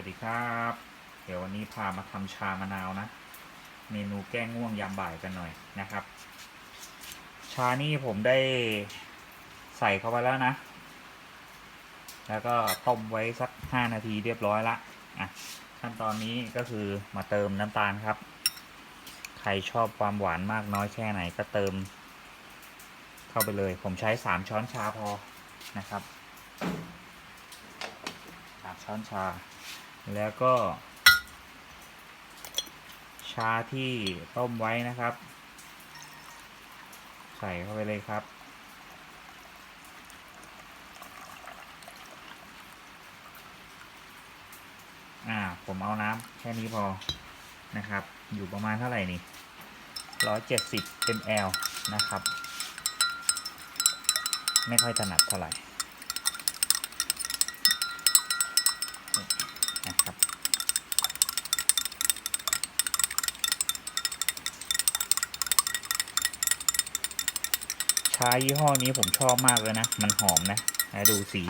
วัสดีครับ เดี๋ยววันนี้พามาทำชามะนาวนะ เมนูแก้ง่วงยามบ่ายกันหน่อยนะครับ ชานี่ผมได้ใส่เข้าไปแล้วนะ แล้วก็ต้มไว้สักห้านาทีเรียบร้อยละอะขั้นตอนนี้ก็คือมาเติมน้ำตาลครับ ใครชอบความหวานมากน้อยแค่ไหนก็เติม เข้าไปเลย ผมใช้สามช้อนชาพอนะครับสามช้อนชา แล้วก็ ชาที่ต้มไว้นะครับ ใส่เข้าไปเลยครับ อ่า ผมเอาน้ำแค่นี้พอนะครับ อยู่ประมาณเท่าไหร่นี่ร้อยเจ็ดสิบ ml นะครับ ไม่ค่อยถนัดเท่าไหร่ ชายี่ห้อนี้ผมชอบมากเลยนะ มันหอมนะแล้วดูสี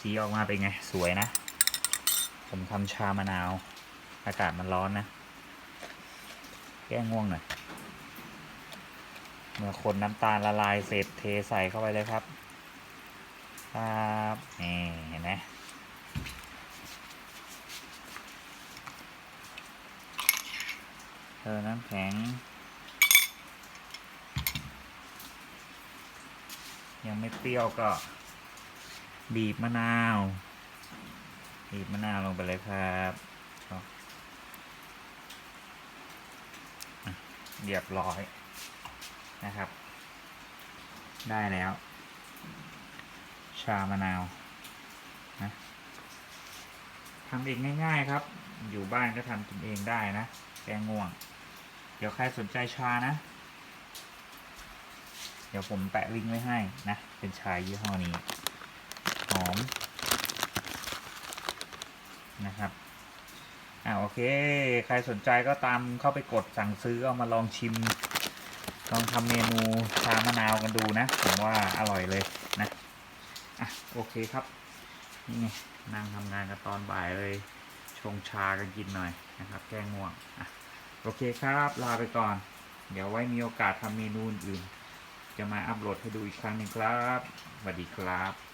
สีออกมาเป็นไง สวยนะ ผมทำชามะนาว อากาศมันร้อนนะ แก้ง่วงหน่อย เมื่อคนน้ำตาลละลายเสร็จเทใส่เข้าไปเลยครับ ครับนี่เห็นไหมเออน้ำแข็ง ยังไม่เปรี้ยวก็ บีบมะนาว บีบมะนาวลงไปเลยครับเรียบร้อยนะครับ ได้แล้ว ชามะนาวนะทำเองง่าย ๆครับ อยู่บ้านก็ทำกินเองได้นะ แกงง่วง เดี๋ยวใครสนใจชานะ เดี๋ยวผมแปะลิงก์ไว้ให้นะ เป็นชายยี่ห้อนี้ หอม นะครับ อ่าโอเค ใครสนใจก็ตามเข้าไปกดสั่งซื้อเอามาลองชิม ลองทำเมนูชามะนาวกันดูนะ ผมว่าอร่อยเลยนะ อะโอเคครับ นี่ไงนั่งทำงานกันตอนบ่ายเลยชงชากันกินหน่อยนะครับ แก้ง่วงอะโอเคครับ ลาไปก่อน เดี๋ยวไว้มีโอกาสทำเมนูอื่น จะมาอัปโหลดให้ดูอีกครั้งหนึ่งครับสวัสดีครับ